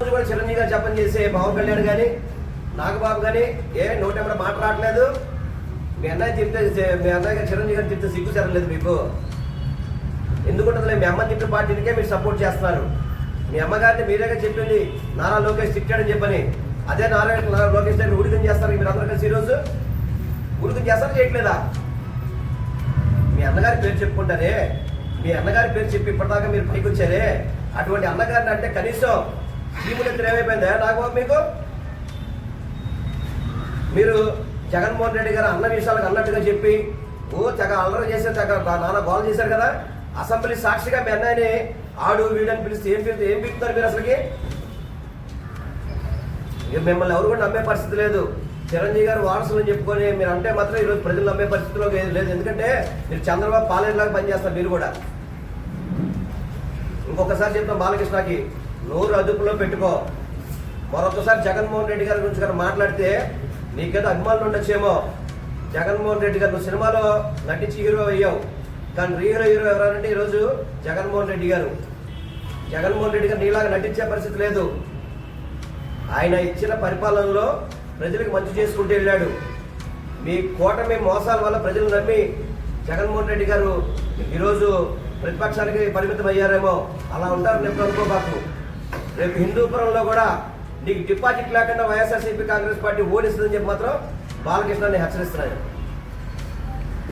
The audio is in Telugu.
రోజు కూడా చిరంజీవి గారు చెప్పని చేసే పవన్ కళ్యాణ్ కానీ నాగబాబు కానీ ఏ నోట ఏమైనా మాట్లాడలేదు మీ అన్నయ్య చెప్తే మీ అన్నయ్య చిరంజీవి గారు చెప్తే సిగ్గు సరలేదు మీకు. ఎందుకుంటుందిలే మీ అమ్మ చెప్పిన పార్టీనికే మీరు సపోర్ట్ చేస్తున్నారు. మీ అమ్మగారిని మీరేగా చెప్పింది నారా లోకేష్ తిట్టాడని చెప్పని. అదే నారా నారా లోకేష్ గారిని ఉడికం చేస్తారు మీరు అందరూ కలిసి ఈరోజు. ఉడికం చేస్తారు చేయట్లేదా? మీ అన్నగారి పేరు చెప్పుకుంటారే. మీ అన్నగారి పేరు చెప్పి ఇప్పటిదాకా మీరు పైకి వచ్చారే. అటువంటి అన్నగారిని అంటే కనీసం శ్రీములెత్తులు ఏమైపోయిందా? నాకు మీకు? మీరు జగన్మోహన్ రెడ్డి గారు అన్న విషయాలకు అన్నట్టుగా చెప్పి ఓ తెగ అల్లరి చేసే తెగ నాన్న గోల చేశారు కదా. అసెంబ్లీ సాక్షిగా మీ అన్నయ్యని ఆడు వీడని పిలిస్తే ఏం పిలిస్తే ఏం పిలుస్తారు మీరు అసలుకి? మిమ్మల్ని ఎవరు కూడా నమ్మే పరిస్థితి లేదు. చిరంజీవి గారు వారసులు చెప్పుకొని మీరు అంటే మాత్రం ఈరోజు ప్రజలు నమ్మే పరిస్థితిలో లేదు లేదు. ఎందుకంటే మీరు చంద్రబాబు పాలేరులాగా పనిచేస్తారు మీరు కూడా. ఇంకొకసారి చెప్తాం బాలకృష్ణకి. నోరు అదుపులో పెట్టుకో. మరొకసారి జగన్మోహన్ రెడ్డి గారి గురించి కానీ మాట్లాడితే నీకేదో అభిమానులు ఉండొచ్చేమో. జగన్మోహన్ రెడ్డి గారు నువ్వు సినిమాలో నటించి హీరో అయ్యావు. కానీ హీరో హీరో ఎవరంటే ఈరోజు జగన్మోహన్ రెడ్డి గారు. జగన్మోహన్ రెడ్డి గారు నీలాగా నటించే పరిస్థితి లేదు. ఆయన ఇచ్చిన పరిపాలనలో ప్రజలకు మంచి చేసుకుంటూ వెళ్ళాడు. మీ కూటమి మోసాల వల్ల ప్రజలు నమ్మి జగన్మోహన్ రెడ్డి గారు ఈరోజు ప్రతిపక్షానికి పరిమితం అయ్యారేమో అలా ఉంటారు నేను అనుకోబాకు రేపు హిందూపురంలో కూడా నీకు డిపాజిట్ లేకుండా వైఎస్ఆర్సీపీ కాంగ్రెస్ పార్టీ ఓడిస్తుందని చెప్పి మాత్రం బాలకృష్ణని హెచ్చరిస్తున్నాను